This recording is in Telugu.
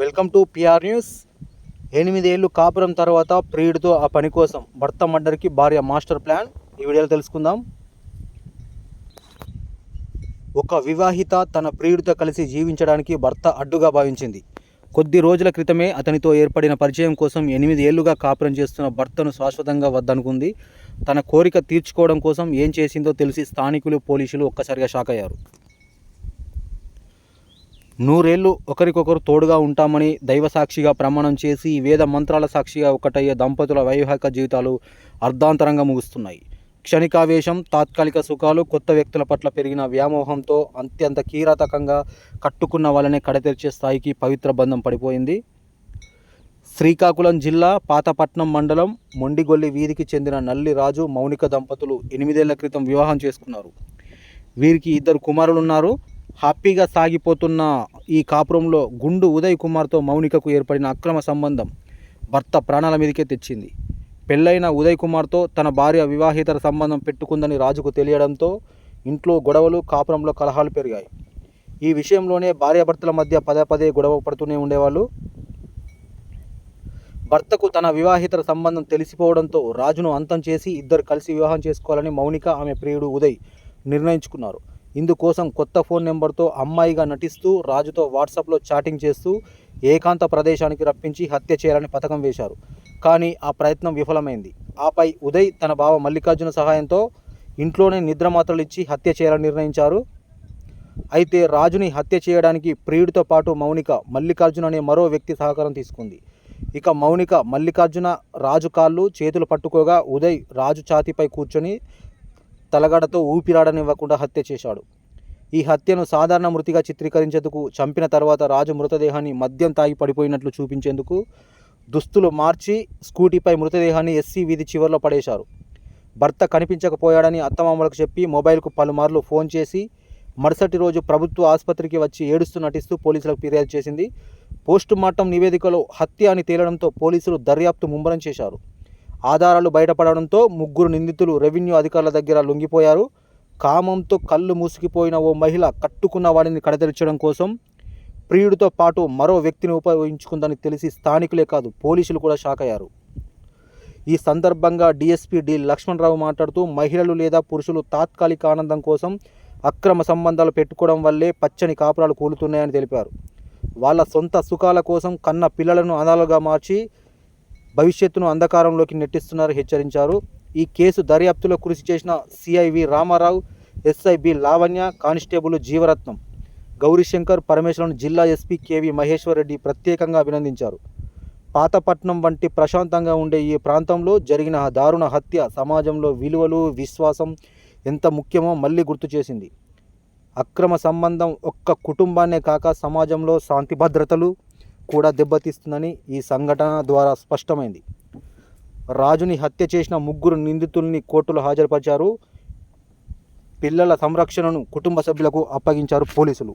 వెల్కమ్ టు పిఆర్ న్యూస్ ఎనిమిదేళ్ళు కాపురం తర్వాత ప్రియుడితో ఆ పని కోసం భర్త మర్డర్కి భార్య మాస్టర్ ప్లాన్. ఈ వీడియోలో తెలుసుకుందాం. ఒక వివాహిత తన ప్రియుడితో కలిసి జీవించడానికి భర్త అడ్డుగా భావించింది. కొద్ది రోజుల క్రితమే అతనితో ఏర్పడిన పరిచయం కోసం ఎనిమిది ఏళ్ళుగా కాపురం చేస్తున్న భర్తను శాశ్వతంగా వద్దనుకుంది. తన కోరిక తీర్చుకోవడం కోసం ఏం చేసిందో తెలిసి స్థానికులు పోలీసులు ఒక్కసారిగా షాక్ అయ్యారు. నూరేళ్ళు ఒకరికొకరు తోడుగా ఉంటామని దైవ సాక్షిగా ప్రమాణం చేసి వేద మంత్రాల సాక్షిగా ఒకటయ్యే దంపతుల వైవాహిక జీవితాలు అర్ధాంతరంగా ముగుస్తున్నాయి. క్షణికావేశం తాత్కాలిక సుఖాలు కొత్త వ్యక్తుల పట్ల పెరిగిన వ్యామోహంతో అత్యంత కీరాతకంగా కట్టుకున్న వాళ్ళనే కడతెరిచే స్థాయికి పవిత్ర బంధం పడిపోయింది. శ్రీకాకుళం జిల్లా పాతపట్నం మండలం మొండిగొల్లి వీధికి చెందిన నల్లి రాజు మౌనిక దంపతులు ఎనిమిదేళ్ళ క్రితం వివాహం చేసుకున్నారు. వీరికి ఇద్దరు కుమారులు ఉన్నారు హ్యాపీగా సాగిపోతున్న ఈ కాపురంలో గుండు ఉదయ్ కుమార్తో మౌనికకు ఏర్పడిన అక్రమ సంబంధం భర్త ప్రాణాల మీదకే తెచ్చింది. పెళ్ళైన ఉదయ్ కుమార్తో తన భార్య వివాహేతర సంబంధం పెట్టుకుందని రాజుకు తెలియడంతో ఇంట్లో గొడవలు కాపురంలో కలహాలు పెరిగాయి. ఈ విషయంలోనే భార్యాభర్తల మధ్య పదే పదే గొడవ పడుతూనే ఉండేవాళ్ళు. భర్తకు తన వివాహితర సంబంధం తెలిసిపోవడంతో రాజును అంతం చేసి ఇద్దరు కలిసి వివాహం చేసుకోవాలని మౌనిక ఆమె ప్రియుడు ఉదయ్ నిర్ణయించుకున్నారు. ఇందుకోసం కొత్త ఫోన్ నెంబర్తో అమ్మాయిగా నటిస్తూ రాజుతో వాట్సాప్లో చాటింగ్ చేస్తూ ఏకాంత ప్రదేశానికి రప్పించి హత్య చేయాలని పథకం వేశారు. కానీ ఆ ప్రయత్నం విఫలమైంది. ఆపై ఉదయ్ తన బావ మల్లికార్జున సహాయంతో ఇంట్లోనే నిద్ర మాత్రలు ఇచ్చి హత్య చేయాలని నిర్ణయించారు. అయితే రాజుని హత్య చేయడానికి ప్రియుడితో పాటు మౌనిక మల్లికార్జున అనే మరో వ్యక్తి సహకారం తీసుకుంది. ఇక మౌనిక మల్లికార్జున రాజు కాళ్ళు చేతులు పట్టుకోగా ఉదయ్ రాజు ఛాతీపై కూర్చొని తలగడతో ఊపిరాడనివ్వకుండా హత్య చేశాడు. ఈ హత్యను సాధారణ మృతిగా చిత్రీకరించేందుకు చంపిన తర్వాత రాజు మృతదేహాన్ని మద్యం తాగి పడిపోయినట్లు చూపించేందుకు దుస్తులు మార్చి స్కూటీపై మృతదేహాన్ని ఎస్సీ వీధి చివరిలో పడేశారు. భర్త కనిపించకపోయాడని అత్తమామలకు చెప్పి మొబైల్కు పలుమార్లు ఫోన్ చేసి మరుసటి రోజు ప్రభుత్వ ఆసుపత్రికి వచ్చి ఏడుస్తూ నటిస్తూ పోలీసులకు ఫిర్యాదు చేసింది. పోస్టుమార్టం నివేదికలో హత్య అని తేలడంతో పోలీసులు దర్యాప్తు ముమ్మరం చేశారు. ఆధారాలు బయటపడడంతో ముగ్గురు నిందితులు రెవెన్యూ అధికారుల దగ్గర లొంగిపోయారు. కామంతో కళ్ళు మూసుకుపోయిన ఓ మహిళ కట్టుకున్న వాడిని కడతెరచడం కోసం ప్రియుడితో పాటు మరో వ్యక్తిని ఉపయోగించుకుందని తెలిసి స్థానికులే కాదు పోలీసులు కూడా షాక్ అయ్యారు. ఈ సందర్భంగా డీఎస్పీ డి లక్ష్మణరావు మాట్లాడుతూ మహిళలు లేదా పురుషులు తాత్కాలిక ఆనందం కోసం అక్రమ సంబంధాలు పెట్టుకోవడం వల్లే పచ్చని కాపురాలు కూలుతున్నాయని తెలిపారు. వాళ్ళ సొంత సుఖాల కోసం కన్న పిల్లలను అనాలుగా మార్చి భవిష్యత్తును అంధకారంలోకి నెట్టిస్తున్నారు హెచ్చరించారు. ఈ కేసు దర్యాప్తులో కృషి చేసిన C I V Ramarao S I B Lavanya constable Jeevaratnam Gowrishankar Parameswaram జిల్లా ఎస్పీ కేవి మహేశ్వర్ రెడ్డి ప్రత్యేకంగా అభినందించారు. పాతపట్నం వంటి ప్రశాంతంగా ఉండే ఈ ప్రాంతంలో జరిగిన ఆ దారుణ హత్య సమాజంలో విలువలు విశ్వాసం ఎంత ముఖ్యమో మళ్ళీ గుర్తు చేసింది. అక్రమ సంబంధం ఒక్క కుటుంబాన్నే కాక సమాజంలో శాంతి భద్రతలు కూడా దెబ్బతీస్తుందని ఈ సంఘటన ద్వారా స్పష్టమైంది. రాజుని హత్య చేసిన ముగ్గురు నిందితుల్ని కోర్టులో హాజరుపరిచారు. పిల్లల సంరక్షణను కుటుంబ సభ్యులకు అప్పగించారు పోలీసులు.